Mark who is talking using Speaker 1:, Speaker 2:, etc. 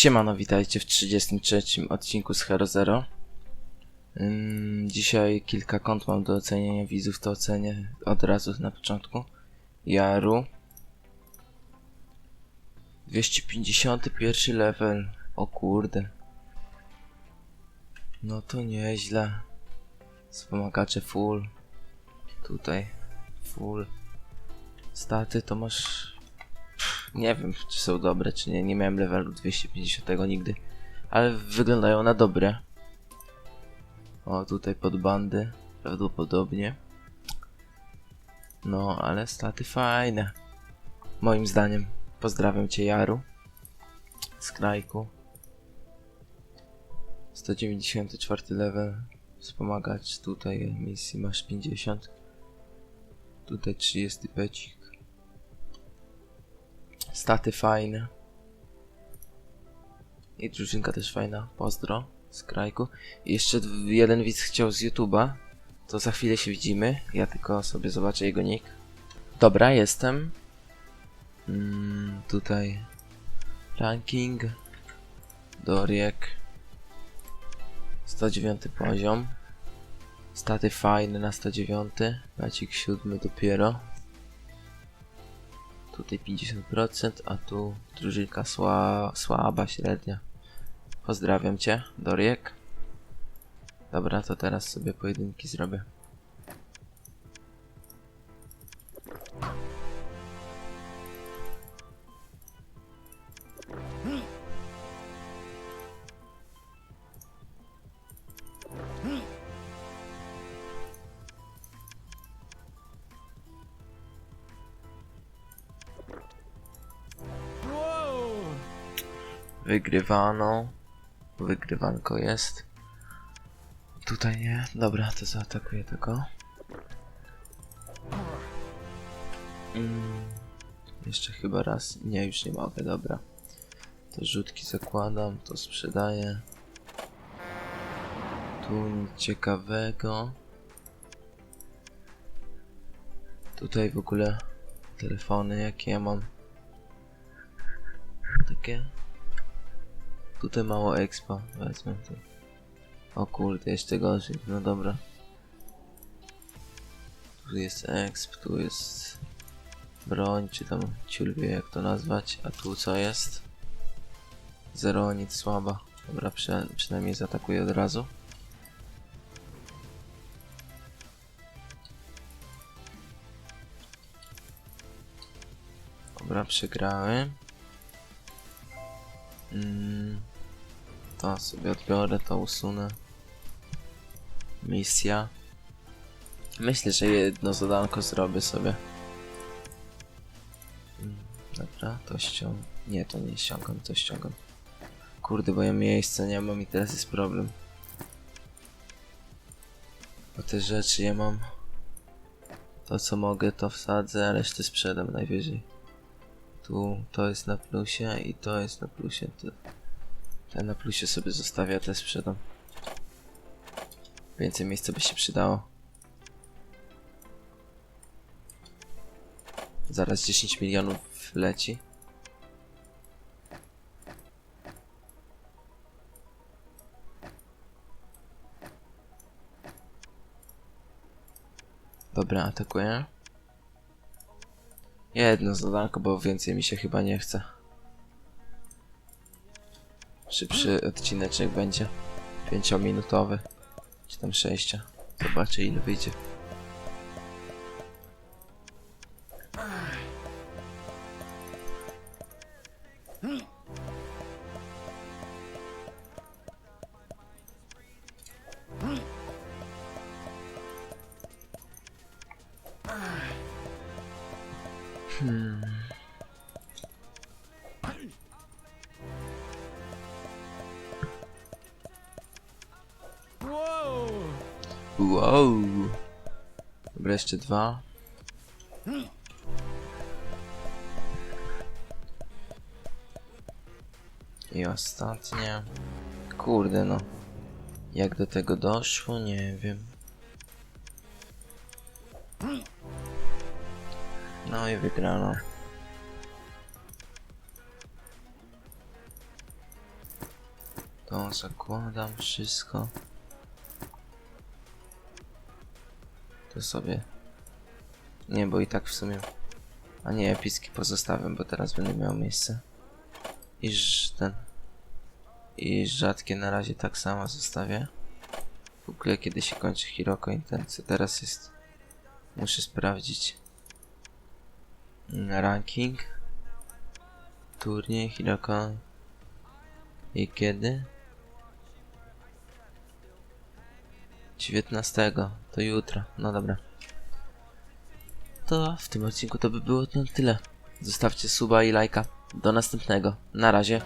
Speaker 1: Siemano, witajcie w 33 odcinku z Hero Zero. Dzisiaj kilka kont mam do ocenienia widzów, to ocenię od razu na początku. Jaru. 251 level. O kurde. No to nieźle. Wspomagacze full. Tutaj full. Staty to masz nie wiem, czy są dobre, czy nie. Nie miałem levelu 250 nigdy. Ale wyglądają na dobre. O, tutaj pod bandy. Prawdopodobnie. No, ale staty fajne. Moim zdaniem. Pozdrawiam cię, Jaru. Z krajku. 194 level. Wspomagać tutaj misji masz 50. Tutaj 30 pecik. Staty fajne. I drużynka też fajna. Pozdro z krajku. I jeszcze jeden widz chciał z YouTube'a. To za chwilę się widzimy. Ja tylko sobie zobaczę jego nick. Dobra, jestem. Mm, tutaj ranking. Doriek. 109 poziom. Staty fajne na 109. Macik 7 dopiero. Tutaj 50%, a tu drużynka sła, słaba, średnia. Pozdrawiam cię, Doriek. Dobra, to teraz sobie pojedynki zrobię. Wygrywano. Wygrywanko jest. Tutaj nie. Dobra, to zaatakuję tego. Mm, jeszcze chyba raz. Nie, już nie mogę, dobra. Te rzutki zakładam, to sprzedaję. Tu nic ciekawego. Tutaj w ogóle telefony, jakie ja mam. Takie Tutaj mało expa, wezmę to. O kurde, jeszcze gorzej, no dobra. Tu jest exp, tu jest broń, czy tam ciul wie jak to nazwać, a tu co jest? Zero, nic słaba. Dobra, przy, przynajmniej zaatakuję od razu. Dobra, przegrałem. Mm, to sobie odbiorę, to usunę. Misja. Myślę, że jedno zadanko zrobię sobie. Mm, Dobra, to ściągam. Nie, to nie ściągam, to ściągam. Kurde, bo ja miejsca nie mam i teraz jest problem. Bo te rzeczy ja mam. To co mogę, to wsadzę, a resztę sprzedam najwyżej. Tu to jest na plusie i to jest na plusie. To, te na plusie sobie zostawię, a te sprzedam. Więcej miejsca by się przydało. Zaraz 10 milionów leci. Dobra, atakuję. Jedno zadanko, bo więcej mi się chyba nie chce. Szybszy odcineczek będzie. Pięciominutowy. Czy tam sześcia. Zobaczę ile wyjdzie. Hmm. Wow. Dobra, jeszcze dwa. I ostatnie. Kurde no. Jak do tego doszło, nie wiem. No i wygrano. To zakładam wszystko. To sobie. Nie, bo i tak w sumie. A nie, epicki pozostawiam, bo teraz będę miał miejsce. I ten. I rzadkie na razie tak samo zostawię. W ogóle kiedy się kończy Hiroko Intense, teraz jest. Muszę sprawdzić. Ranking. Turniej Hiroko. I kiedy? 19. To jutro. No dobra. To w tym odcinku to by było na tyle. Zostawcie suba i lajka. Do następnego. Na razie.